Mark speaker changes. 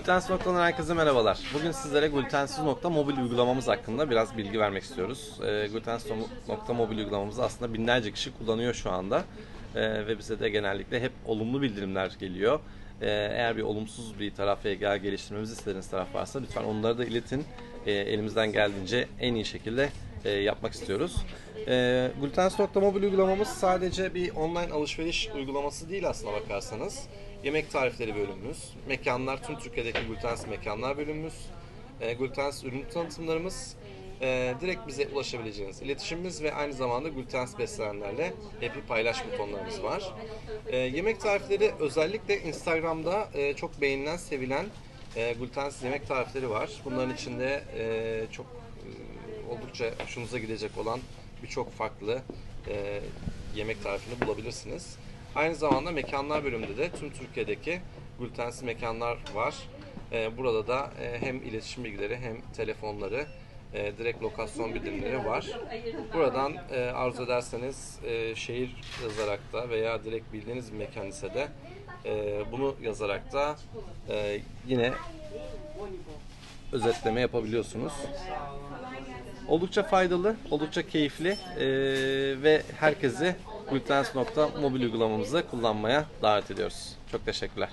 Speaker 1: Glutensiz.'dan herkese merhabalar. Bugün sizlere Glutensiz mobil uygulamamız hakkında biraz bilgi vermek istiyoruz. E, Glutensiz nokta mobil uygulamamızı aslında binlerce kişi kullanıyor şu anda. E, ve bize de genellikle hep olumlu bildirimler geliyor. E, eğer bir olumsuz bir taraf veya geliştirmemizi istediğiniz taraf varsa lütfen onları da iletin. E, elimizden geldiğince en iyi şekilde e, yapmak istiyoruz. E, Glutensiz.mobil uygulamamız sadece bir online alışveriş uygulaması değil aslına bakarsanız. Yemek tarifleri bölümümüz, mekanlar, tüm Türkiye'deki glutensiz mekanlar bölümümüz, e, glutensiz ürün tanıtımlarımız, e, direkt bize ulaşabileceğiniz iletişimimiz ve aynı zamanda glutensiz beslenenlerle happy paylaş butonlarımız var. E, yemek tarifleri özellikle Instagram'da e, çok beğenilen, sevilen e, glutensiz yemek tarifleri var. Bunların içinde e, çok e, oldukça hoşunuza gidecek olan birçok farklı e, yemek tarifini bulabilirsiniz. Aynı zamanda mekanlar bölümünde de tüm Türkiye'deki glutensiz mekanlar var. E, burada da e, hem iletişim bilgileri hem telefonları, e, direkt lokasyon bildirimleri var. Buradan e, arzu ederseniz e, şehir yazarak da veya direkt bildiğiniz bir mekan ise de e, bunu yazarak da e, yine özetleme yapabiliyorsunuz. Oldukça faydalı, oldukça keyifli eee, ve herkesi Glutensiz.mobil uygulamamızı kullanmaya davet ediyoruz. Çok teşekkürler.